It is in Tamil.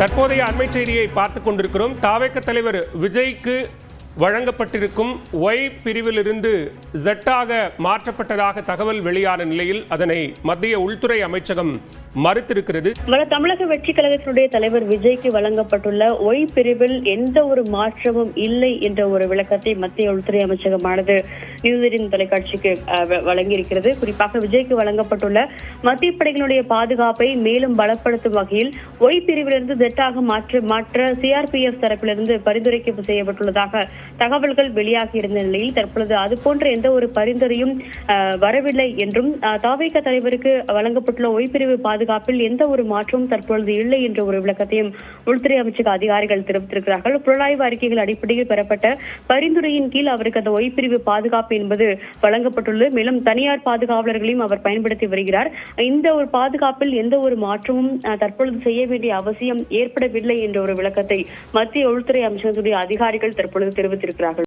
தற்போதைய அண்மை செய்தியை பார்த்துக் கொண்டிருக்கிறோம். தாவேக்க தலைவர் விஜய்க்கு வழங்கப்பட்டிருக்கும் ஒய் பிரிவிலிருந்து ஜெட்டாக மாற்றப்பட்டதாக தகவல் வெளியான நிலையில் அதனை மத்திய உள்துறை அமைச்சகம் மறுத்திருக்கிறது. தமிழக வெற்றி கழகத்தினுடைய தலைவர் விஜய்க்கு வழங்கப்பட்டுள்ள ஒய் பிரிவில் எந்த ஒரு மாற்றமும் இல்லை என்ற ஒரு விளக்கத்தை மத்திய உள்துறை அமைச்சகமானது நியூசிலின் தொலைக்காட்சிக்கு வழங்கியிருக்கிறது. குறிப்பாக விஜய்க்கு வழங்கப்பட்டுள்ள மத்திய படைகளுடைய பாதுகாப்பை மேலும் பலப்படுத்தும் வகையில் ஒய் பிரிவிலிருந்து ஜெட்டாக மாற்ற மாற்ற சிஆர்பிஎஃப் தரப்பிலிருந்து பரிந்துரைக்க செய்யப்பட்டுள்ளதாக தகவல்கள் வெளியாகி இருந்த நிலையில் தற்பொழுது அதுபோன்ற எந்த ஒரு பரிந்துரையும் வரவில்லை என்றும் அஹ், தாவேக தலைவருக்கு வழங்கப்பட்டுள்ள ஒய்பிரிவு பாதுகாப்பில் எந்த ஒரு மாற்றமும் தற்பொழுது இல்லை என்ற ஒரு விளக்கத்தையும் உள்துறை அமைச்சக அதிகாரிகள் தெரிவித்திருக்கிறார்கள். புலனாய்வு அறிக்கைகள் அடிப்படையில் பெறப்பட்ட பரிந்துரையின் கீழ் அவருக்கு அந்த ஒய்பிரிவு பாதுகாப்பு என்பது வழங்கப்பட்டுள்ளது. மேலும் தனியார் பாதுகாவலர்களையும் அவர் பயன்படுத்தி வருகிறார். இந்த ஒரு பாதுகாப்பில் எந்த ஒரு மாற்றமும் தற்பொழுது செய்ய வேண்டிய அவசியம் ஏற்படவில்லை என்ற ஒரு விளக்கத்தை மத்திய உள்துறை அமைச்சகத்துடைய அதிகாரிகள் தற்பொழுது தெரிவித்திருக்கிறார்கள்